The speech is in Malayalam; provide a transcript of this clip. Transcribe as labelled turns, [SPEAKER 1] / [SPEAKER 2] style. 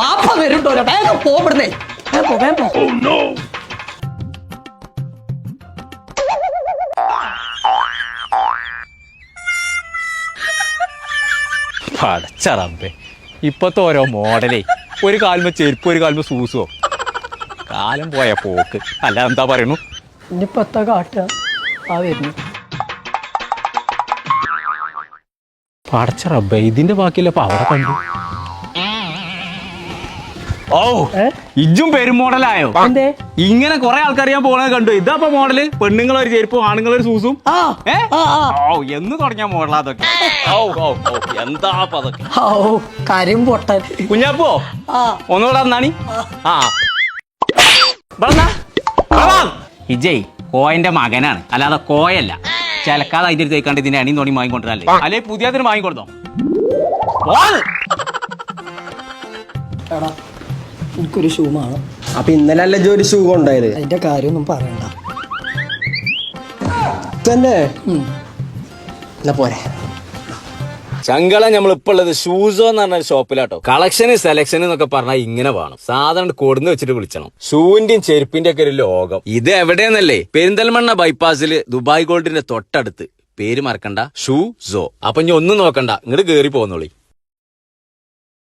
[SPEAKER 1] വാപ്പ വരുണ്ടോ വേഗം പോവിടുന്നേ പോ
[SPEAKER 2] പടച്ചറമ്പേ ഇപ്പത്തെ ഓരോ മോഡലേ. ഒരു കാലുമ്പോ ചെരുപ്പ് ഒരു കാലുമ്പോ സൂസോ. കാലം പോയ പോക്ക്. അല്ല എന്താ പറയണു?
[SPEAKER 1] ഇനിയിപ്പോ എത്താ കാട്ടുക? ആ വരുന്നു.
[SPEAKER 2] പടച്ചറമ്പേ ഇതിന്റെ ബാക്കിയല്ല അപ്പൊ അവിടെ കണ്ടു ഓ? ഇജും പെരുമോഡലായോ ഇങ്ങനെ കൊറേ ആൾക്കാർ ഞാൻ പോണത് കണ്ടു. ഇതാ മോഡൽ? പെണ്ണുങ്ങളൊരു ചെരുപ്പും ആണുങ്ങളൊരു സൂസും. ഓ എന്ന് തുടങ്ങിയ മോഡലാ അതൊക്കെ. ഓ ഓ എന്താ അതൊക്കെ?
[SPEAKER 1] ഓ കാര്യം പൊട്ടൻ.
[SPEAKER 2] കുഞ്ഞാപ്പോ?
[SPEAKER 1] ആ.
[SPEAKER 2] ഒന്നുകൂടെ നാണി ആ. ഇജയ് കോയന്റെ മകനാണ്. അല്ലാതെ കോയല്ല. ചിലക്കാതെ അതിന്റെ തേക്കാണ്ട് കണ്ട് ഇതിന്റെ അണി തോണി വാങ്ങിക്കൊണ്ടല്ലേ അല്ലെ പുതിയതിന് വാങ്ങിക്കൊടുത്തോ?
[SPEAKER 1] എടാ എനിക്കൊരു ഷൂ വേണം.
[SPEAKER 3] അപ്പൊ ഇന്നലെ അല്ല ജോലി ഷൂ കൊണ്ടായത്
[SPEAKER 1] അതിന്റെ കാര്യമൊന്നും പറയണ്ട.
[SPEAKER 3] തന്നെ. എന്നാ പോരെ.
[SPEAKER 4] ചങ്കള നമ്മൾ ഇപ്പൊ ഉള്ളത് ഷൂസോ എന്ന് പറഞ്ഞ ഷോപ്പിലാട്ടോ കളക്ഷന് സെലക്ഷൻ എന്നൊക്കെ പറഞ്ഞാൽ ഇങ്ങനെ വേണം. സാധനം കൊടുന്ന് വെച്ചിട്ട് വിളിച്ചണം. ഷൂവിന്റെയും ചെരുപ്പിന്റെ ഒക്കെ ഒരു ലോകം. ഇത് എവിടെയെന്നല്ലേ? പെരിന്തൽമണ്ണ ബൈപ്പാസിൽ ദുബായ് ഗോൾഡിന്റെ തൊട്ടടുത്ത്. പേര് മറക്കണ്ട. ഷൂ സോ അപ്പൊ ഇനി ഒന്നും നോക്കണ്ട. ഇങ്ങോട്ട് കേറി പോന്നോളി.